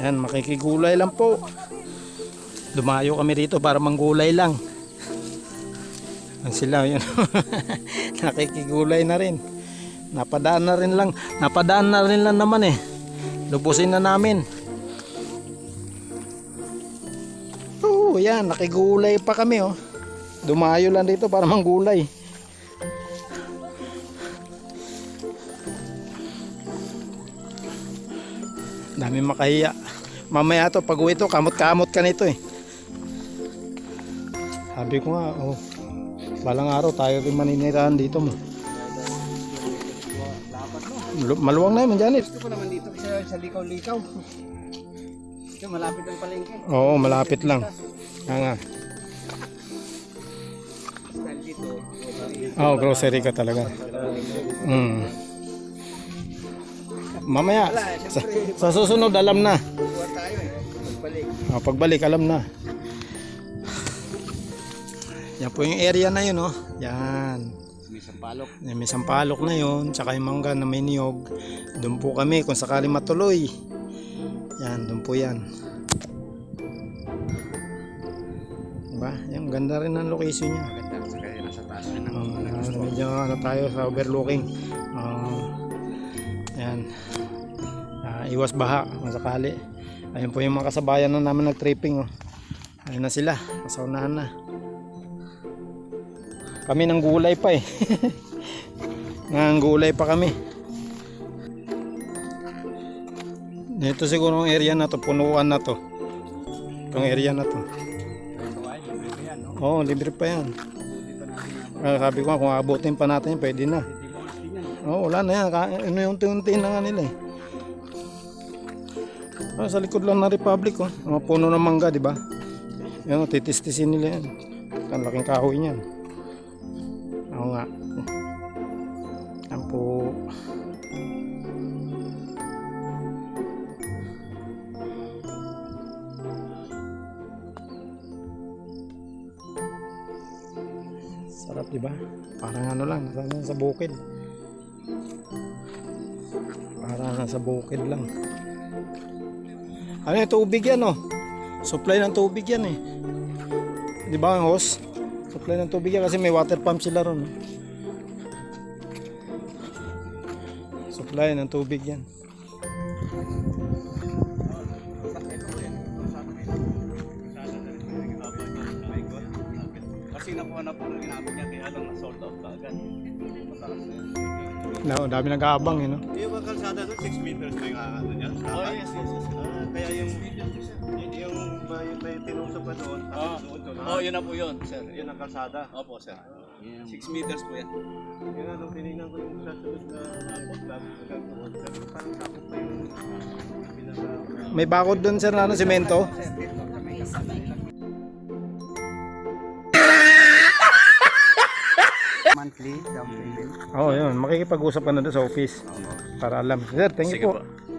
Yan, makikigulay lang po. Dumayo kami rito para manggulay lang. Yan sila, yun. nakikigulay na rin. Napadaan na rin lang. Napadaan na rin lang naman eh. Lubusin na namin. Oo, yan. Nakigulay pa kami oh. Dumayo lang dito para manggulay. Dami makahiya. Mamaya to, pag uwi to, kamot-kamot ka nito eh. Sabi ko nga, oh, balang araw tayo rin maninirahan dito mo. Malu- Maluwang na yun, Janet. Gusto ko naman dito sa, sa likaw-likaw. Ito, malapit ang palengke. Oo, malapit lang. Nga nga. Oo, grocery ka talaga. Mm. Mamaya, sa, sa susunod alam na. buwan tayo eh. Magbalik. Ah, pagbalik alam na. Yan po yung area na yun, oh. Yan. May sampalok. Yan, May sampalok na yun, tsaka yung mangga na may niyog. Doon po kami kung sakali matuloy. Yan, doon po yan. Diba? Yan, ganda rin ang location niya. Maganda. Sa kaya nasa taas na ng Um, medyo ano tayo sa overlooking. Ah, iwas baha kung sakali. Ayun po yung mga kasabayan na namin nag-tripping. Oh. Ayun na sila. Kasaunahan na. Kami ng gulay pa eh. Nang gulay pa kami. Dito siguro ang area na to, punuan na to. Itong area na to. Oo, libre pa yan. Ah, sabi ko kung abutin pa natin, pwede na. Oo, wala na yan. Ano yung unti-unti na nga nila eh. Ah, sa likod lang ng Republic, oh. Mga puno ng mangga, di ba? Yan, oh, titis-tisin nila yan. Ang laking kahoy niyan. Oo nga. Yan po. Sarap, di ba? Parang ano lang, sa bukid. Parang nasa bukid lang. Ano yung tubig yan, oh? Supply ng tubig yan, eh. Di ba ang hose? Supply ng tubig yan kasi may water pump sila ron. oh. Supply ng tubig yan. Kasi nakuha na po nung inabot niya kaya lang na-sold out kaagad. Mataas na yun. Na, dami nag-aabang, eh, no? Yung mga kalsada doon, 6 meters na yung ano niya. Oh, yes, yes, yes. Ah, kaya yung, yung, yung may, may tinusok pa doon, Oh, tapos doon, doon. oh, yun na po yun, sir. Yun ang kalsada. Opo, sir. 6 meters po yan. Yung ano, tinignan ko yung sa sunod na abot, tapos nagkakuha. Sabi ko, parang takot pa yung pinaka... May bakod doon, sir, na ano, semento? Monthly down payment. Oo, oh, yun. Makikipag-usap ka na doon sa office. Para alam. Sir, thank you Sige po. po.